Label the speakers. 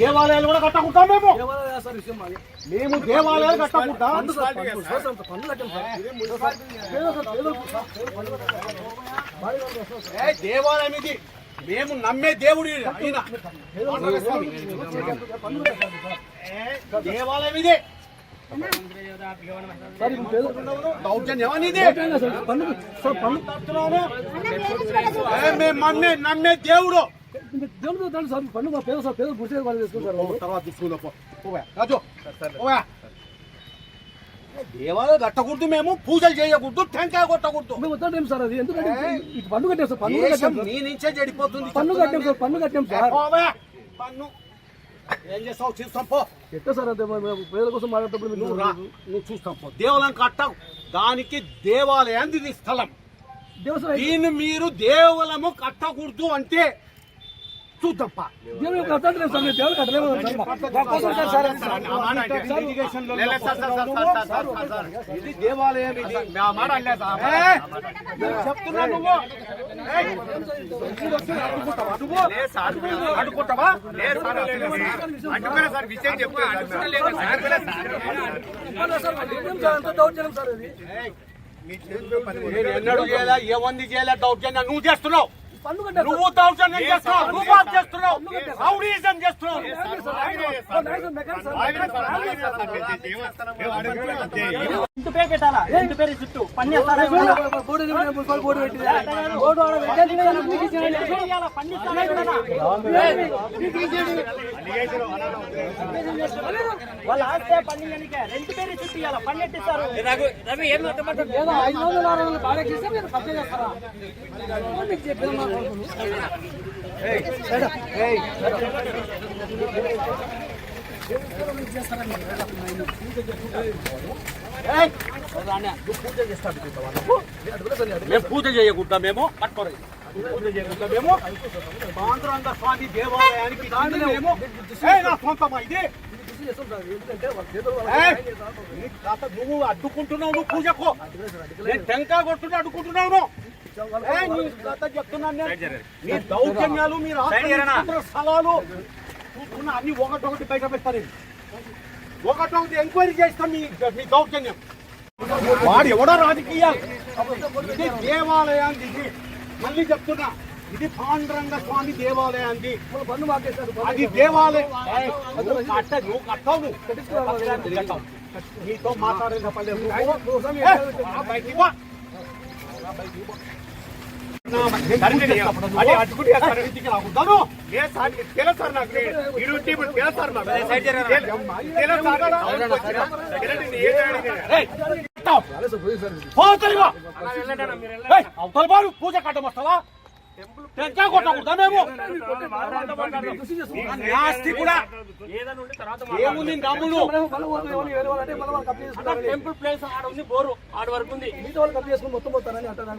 Speaker 1: దేవాలయాలు కూడా కట్టకుంటాం మేము. మేము దేవాలయాలు కట్టకుంటాం. దేవాలయం ఇది. మేము నమ్మే దేవుడు దేవాలయం ఇది. మేము నమ్మే దేవుడు.
Speaker 2: దేవుడు దాంట్లో సార్ మా పేద సార్ గుర్తు వాళ్ళు వేసుకుంటారు వాళ్ళు.
Speaker 1: తర్వాత తీసుకుందాం రాజు దేవాలయం కట్టకూడదు మేము పూజలు చేయకూడదు టెంకాయ కొట్టకూడదు.
Speaker 2: మేము వద్దంటాం సార్ అది. ఎందుకంటే ఇటు పన్ను కట్టాం సార్ పన్ను కట్టాం.
Speaker 1: మీ నుంచే చెడిపోతుంది
Speaker 2: పన్ను కట్టాం సార్ పన్ను కట్టాం సార్.
Speaker 1: పన్ను. ఏం చేస్తావు? చూస్తాం పో.
Speaker 2: ఎట్లా సార్ అంతే మేము పేదల కోసం మాట్లాడేటప్పుడు
Speaker 1: నువ్వు రా. నువ్వు చూస్తాం పో. దేవాలయం కట్టావు దానికి దేవాలయం ఇది స్థలం దీన్ని మీరు దేవాలయము కట్టకూడదు అంటే చూద్దాం పా
Speaker 2: దేవుడు కట్టలేదు సార్ మేము దేవుడు కట్టలేము సార్ సార్. సార్
Speaker 1: ఇది దేవాలయం ఇది ఏ, నేను చెప్తున్నా నువ్వు. ఏయ్, అడ్డుకుంటావా నువ్వు? అడ్డుకుంటావా
Speaker 2: అంత దౌర్జన్యం సార్ అది
Speaker 1: నేను ఎన్నడూ చేయలే ఎవరిని చేయలే దౌర్జన్యం నువ్వు చేస్తున్నావు. నువ్వు దౌర్జన్యం చేస్తున్నావు బాగా చేస్తున్నావు రౌడీజం చేస్తున్నావు
Speaker 3: ఇంటి పేరు పెట్టాలా ఇంటి పేరు చుట్టూ పని చేస్తారా వాళ్ళ ఆస్తే పేరు చుట్టూ ఇవ్వాలా?
Speaker 2: ఐదు వందల ఆరు వందలు బాగా చేస్తే మీరు చేస్తారా? మీకు చెప్పిన
Speaker 1: మేము పూజ చేయకుండా మేము పట్టుకోరు పూజ చేయకుండా స్వామి దేవాలయానికి నా సొంతమా ఇది నువ్వు అడ్డుకుంటున్నావు నువ్వు పూజకు నేను టెంకాయ కొట్టుని అడ్డుకుంటున్నావు నువ్వు. చెప్తున్నాను నేను. దౌర్జన్యాలు మీరు ఆక్రమించుకుంటున్న స్థలాలు చూసుకున్న అన్ని ఒకటొకటి బయట పెడతారు ఒకటొకటి ఎంక్వైరీ చేస్తాం మీ మీ దౌర్జన్యం వాడు ఎవడో రాజకీయాలు దేవాలయాన్ని మళ్ళీ చెప్తున్నా ఇది పాండురంగ స్వామి
Speaker 2: మాకేస్తారు
Speaker 1: అది దేవాలయం. నువ్వు కట్ట నువ్వు కట్టావు. నువ్వు. నీతో. నేను పూజ అవతల బారు కట్టం వస్తావా ఏముంది
Speaker 3: టెంపుల్ ప్లేస్ ఆడ ఉంది బోరు ఆడ వరకు ఉంది
Speaker 2: మొత్తం పోతారని అంటారు